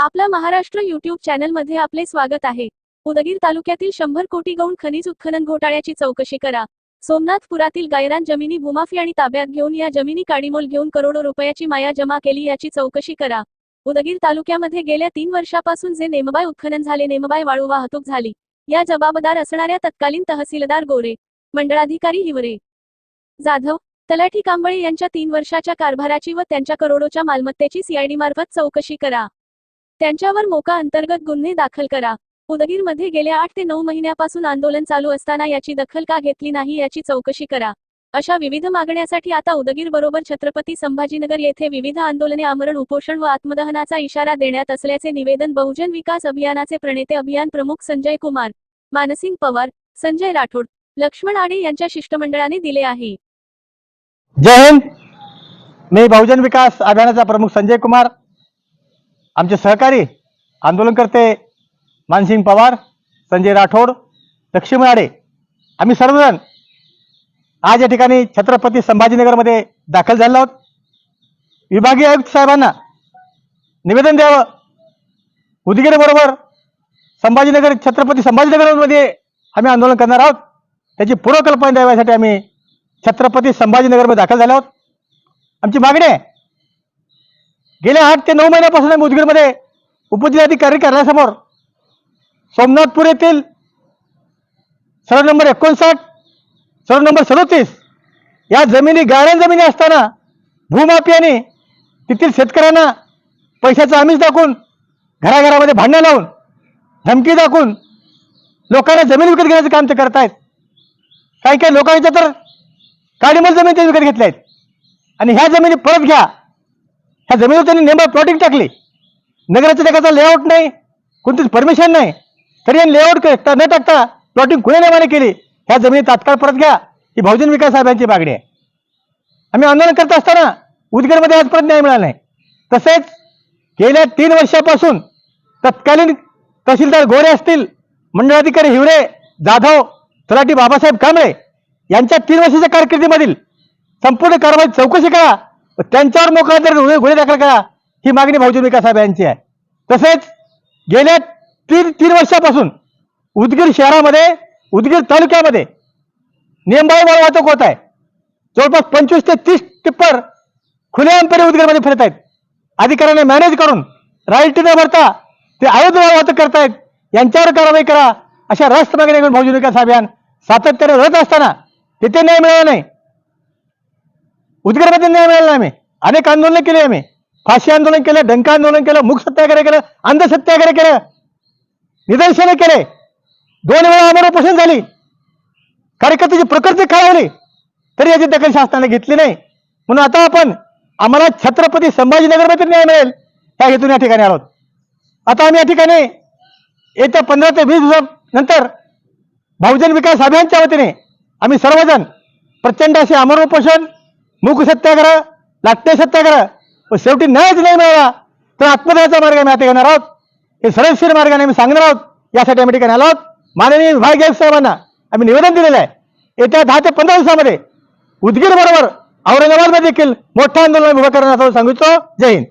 आपला महाराष्ट्र युट्यूब चॅनलमध्ये आपले स्वागत आहे. उदगीर तालुक्यातील शंभर कोटी गौण खनिज उत्खनन घोटाळ्याची चौकशी करा. सोमनाथपुरातील गायरान जमिनी भूमाफी आणि ताब्यात घेऊन या जमिनी काडीमोल घेऊन करोडो रुपयाची माया जमा केली याची चौकशी करा. उदगीर तालुक्यामध्ये गेल्या तीन वर्षापासून जे नेमबाय उत्खनन झाले नेमबाय वाळू वाहतूक झाली या जबाबदार असणाऱ्या तत्कालीन तहसीलदार गोरे मंडळाधिकारी हिवरे जाधव तलाठी कांबळे यांच्या तीन वर्षाच्या कारभाराची व त्यांच्या करोडोच्या मालमत्तेची सीआयडी मार्फत चौकशी करा. त्यांच्यावर मोका अंतर्गत गुन्हे दाखल करा. उदगीरमध्ये गेल्या आठ ते नऊ महिन्यापासून आंदोलन चालू असताना याची दखल का घेतली नाही याची चौकशी करा. अशा विविध मागण्यासाठी आता उदगीर बरोबर छत्रपती संभाजीनगर येथे विविध आंदोलने आमरण उपोषण व आत्मदहनाचा इशारा देण्यात असल्याचे निवेदन बहुजन विकास अभियानाचे प्रणेते अभियान प्रमुख संजय कुमार मानसिंग पवार संजय राठोड लक्ष्मण आडे यांच्या शिष्टमंडळाने दिले आहे. जय हिंद. मी बहुजन विकास अभियानाचा प्रमुख संजय कुमार. आमचे सहकारी आंदोलनकर्ते मानसिंग पवार संजय राठोड लक्ष्मी आडे. आम्ही सर्वजण आज या ठिकाणी छत्रपती संभाजीनगरमध्ये दाखल झालो आहोत. विभागीय आयुक्त साहेबांना निवेदन द्यावं. उदगीरबरोबर संभाजीनगर छत्रपती संभाजीनगरमध्ये आम्ही आंदोलन करणार आहोत. त्याची पूर्वकल्पना द्याव्यासाठी आम्ही छत्रपती संभाजीनगरमध्ये दाखल झालो आहोत. आमची मागणी आहे गेल्या आठ ते नऊ महिन्यापासून मुदगीरमध्ये. उपजिल्हाधिकारी कार्यालयासमोर. सोमनाथपूर येथील सर्व नंबर एकोणसाठ सर्व नंबर सदोतीस या जमिनी गाळण जमिनी असताना भूमाफियाने तेथील शेतकऱ्यांना पैशाचं आमिष दाखवून घराघरामध्ये भांडणं लावून धमकी दाखवून लोकांना जमीन विकत घेण्याचं काम ते करतायत. काही काही लोकांच्या तर काळीमल जमीन ते विकत घेतल्या आहेत आणि ह्या जमिनी परत घ्या. ह्या जमिनीवर त्यांनी नेमबा प्लॉटिंग टाकली. नगराच्या त्याचा लेआउट नाही कोणतीच परमिशन नाही. तरी यांनी लेआउट न टाकता प्लॉटिंग कुणी नेमाने केली. ह्या जमिनी तात्काळ परत घ्या. ही बहुजन विकास साहेबांची मागणी आहे. आम्ही आंदोलन करत असताना उदगीरमध्ये आजपर्यंत न्याय मिळाला नाही. तसेच गेल्या तीन वर्षापासून तत्कालीन तहसीलदार गोरे असतील मंडळाधिकारी हिवरे जाधव तलाठी बाबासाहेब कांबळे यांच्या तीन वर्षाच्या कारकिर्दीमधील संपूर्ण कारवाई चौकशी करा. त्यांच्यावर मोकळा जर गुन्हे दाखल करा. ही मागणी भाऊजी विकास साहेब यांची आहे. तसेच गेल्या तीन तीन वर्षापासून उदगीर शहरामध्ये उदगीर तालुक्यामध्ये नियमबाह्य वाहतूक होत आहे. जवळपास पंचवीस ते तीस टिप्पर खुलेआमपणे उदगीरमध्ये फिरत आहेत. अधिकाऱ्यांना मॅनेज करून राईल्टी न भरता ते अवैध माल वाहतूक करतायत. यांच्यावर कारवाई करा. अशा राष्ट्र मागणी घेऊन विकास अभियान सातत्याने रहत असताना तिथे न्याय मिळाला नाही. उदगीरमध्ये न्याय मिळाला नाही. आम्ही अनेक आंदोलन केले आम्ही. फाशी आंदोलन केलं डंका आंदोलन केलं मुख सत्याग्रह केलं अंधसत्याग्रह केलं. निदर्शनं केले. दोन वेळा आम्हाला उपोषण झाली. कार्यकर्त्याची प्रकृती खाळवली तरी याची दखल शासनाने घेतली नाही. म्हणून आता आपण आम्हाला छत्रपती संभाजीनगरमध्ये न्याय मिळेल त्या हेतून या ठिकाणी आलो आहोत. आता आम्ही या ठिकाणी येत्या पंधरा ते वीस दिवसानंतर बहुजन विकास अभियानच्या वतीने आम्ही सर्वजण प्रचंड असे अमर उपोषण मूक सत्याग्रह लाटणे सत्याग्रह पण शेवटी न्यायच नाही मिळाला. तर आत्मदयाचा मार्ग आम्ही आता घेणार आहोत. हे सरळशीर मार्गाने आम्ही सांगणार आहोत. यासाठी आम्ही ठिकाणी आलो आहोत. माननीय विभागीय साहेबांना आम्ही निवेदन दिलेलं आहे. येत्या दहा ते पंधरा दिवसामध्ये उदगीर बरोबर औरंगाबादमध्ये देखील मोठं आंदोलन उभं सांगू सांगितलं जय हिंद.